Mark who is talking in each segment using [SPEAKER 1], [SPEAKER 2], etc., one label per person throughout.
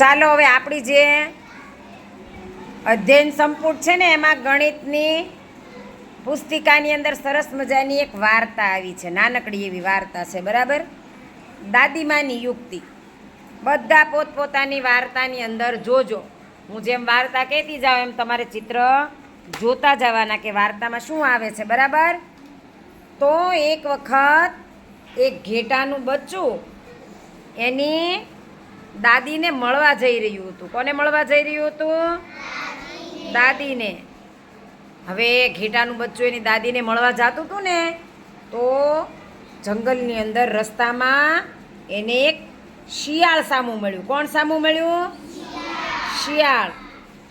[SPEAKER 1] ચાલો હવે આપણી જે અધ્યયન સંપુટ છે ને, એમાં ગણિતની પુસ્તિકાની અંદર સરસ મજાની એક વાર્તા આવી છે, નાનકડી એવી વાર્તા છે, બરાબર? દાદીમાની યુક્તિ. બધા પોતપોતાની વાર્તાની અંદર જોજો. હું જેમ વાર્તા કહેતી જાઉં, એમ તમારે ચિત્ર જોતા જવાના કે વાર્તામાં શું આવે છે, બરાબર? તો એક વખત એક ઘેટાનું બચ્ચું એની દાદીને મળવા જઈ રહ્યું હતું. કોને મળવા જઈ રહ્યું હતું? દાદીને. હવે ઘેટાનું બચ્ચું એની દાદીને મળવા જતું હતું ને, તો જંગલની અંદર રસ્તામાં એને એક શિયાળ સામું મળ્યું. કોણ સામું મળ્યું? શિયાળ.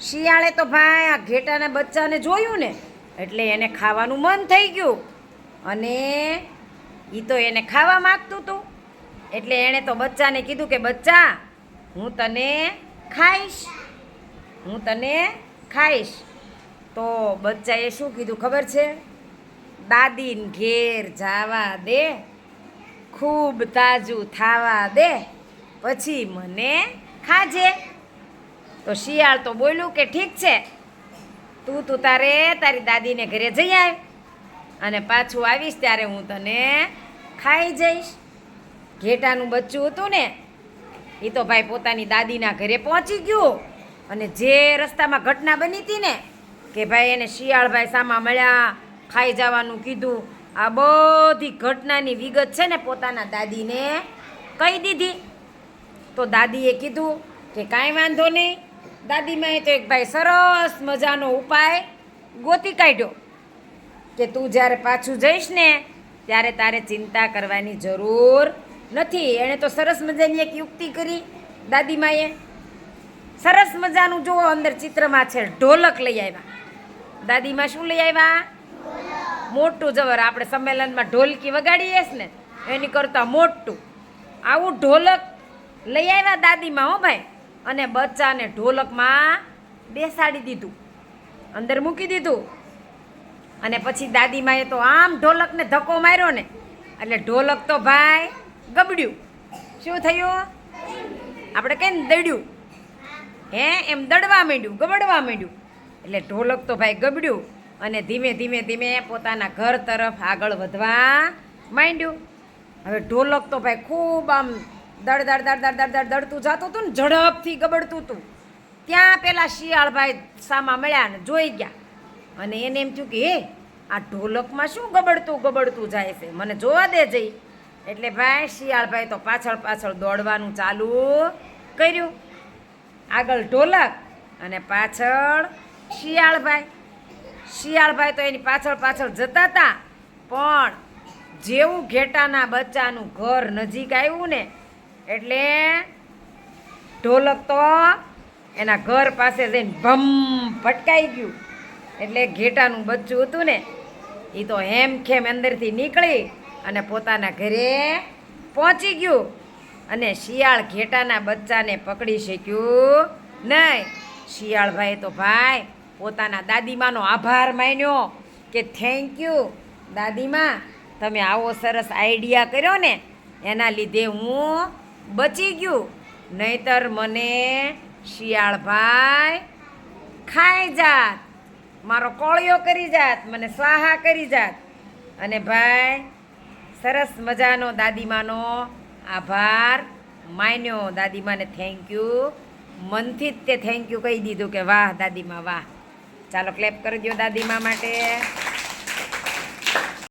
[SPEAKER 1] શિયાળે તો ભાઈ આ ઘેટાના બચ્ચાને જોયું ને, એટલે એને ખાવાનું મન થઈ ગયું. અને એ તો એને ખાવા માગતું હતું એટલે એણે તો બચ્ચાને કીધું કે, બચ્ચા હું તને ખાઈશ. હું તને ખાઈશ. તો બચ્ચાએ શું કીધું ખબર છે? દાદીને ઘેર જાવા દે, ખૂબ તાજું થાવા દે, પછી મને ખાજે. તો શિયાળ તો બોલ્યું કે ઠીક છે. તું તું તારે તારી દાદીને ઘરે જઈ આવ અને પાછું આવીશ ત્યારે હું તને ખાઈ જઈશ. ઘેટાનું બચ્ચું હતું ને એ તો ભાઈ પોતાની દાદીના ઘરે પહોંચી ગયું. અને જે રસ્તામાં ઘટના બની હતી ને, કે ભાઈ એને શિયાળભાઈ સામા મળ્યા, ખાઈ જવાનું કીધું, આ બધી ઘટનાની વિગત છે ને પોતાના દાદીને કહી દીધી. તો દાદીએ કીધું કે કાંઈ વાંધો નહીં દાદીમાએ તો એક ભાઈ સરસ મજાનો ઉપાય ગોતી કાઢ્યો, કે તું જ્યારે પાછું જઈશ ને, ત્યારે તારે ચિંતા કરવાની જરૂર નથી. એણે તો સરસ મજાની એક યુક્તિ કરી દાદીમાએ સરસ મજાનું જુઓ અંદર ચિત્રમાં છે, ઢોલક લઈ આવ્યા. દાદીમાં શું લઈ આવ્યા? મોટું જવર. આપણે સંમેલનમાં ઢોલકી વગાડીએ ને, એની કરતાં મોટું. આવું ઢોલક લઈ આવ્યા દાદીમાં હો ભાઈ. અને બચ્ચાને ઢોલકમાં બેસાડી દીધું. અંદર મૂકી દીધું. અને પછી દાદીમાએ તો આમ ઢોલકને ધક્કો માર્યો ને. એટલે ઢોલક તો ભાઈ ગબડ્યું. શું થયું? આપણે કેમ દડ્યું? હે, એમ દડવા માંડ્યું, ગબડવા માંડ્યું. એટલે ઢોલક તો ભાઈ ગબડ્યું અને ધીમે ધીમે ધીમે પોતાના ઘર તરફ આગળ વધવા માંડ્યું. હવે ઢોલક તો ભાઈ ખૂબ આમ દડ દડ દડ દડ દડ દડ દડતું જતું હતું ને, ઝડપથી ગબડતું હતું. ત્યાં પેલા શિયાળભાઈ સામા મળ્યા ને જોઈ ગયા. અને એને એમ થયું કે, હે, આ ઢોલકમાં શું ગબડતું ગબડતું જાય છે? મને જોવા દે જઈ એટલે ભાઈ, શિયાળભાઈ તો પાછળ પાછળ દોડવાનું ચાલુ કર્યું. આગળ ઢોલક અને પાછળ શિયાળભાઈ. શિયાળભાઈ તો એની પાછળ પાછળ જતા હતા, પણ જેવું ઘેટાના બચ્ચાનું ઘર નજીક આવ્યું ને, એટલે ઢોલક તો એના ઘર પાસે જઈને ભમ ભટકાઈ ગયું. એટલે ઘેટાનું બચ્ચું હતું ને એ તો હેમખેમ અંદરથી નીકળી અને પોતાના ઘરે પહોંચી ગયું અને શિયાળ ઘેટાના બચ્ચાને પકડી શક્યું નહીં. શિયાળભાઈ તો ભાઈ પોતાના દાદીમાનો આભાર માન્યો કે થેન્ક યુ દાદીમા, તમે આવો સરસ આઈડિયા કર્યો ને, એના લીધે હું બચી ગયું. નહીતર મને શિયાળભાઈ ખાઈ જાત. મારો કોળિયો કરી જાત, મને સ્વાહા કરી જાત. અને ભાઈ સરસ મજાનો દાદીમાનો આભાર. માન્યો દાદીમાને થેન્ક યુ મનથી જ તે થેન્ક યુ કહી દીધું કે વાહ દાદીમા, વાહ. ચાલો ક્લેપ કરી દો દાદીમા માટે.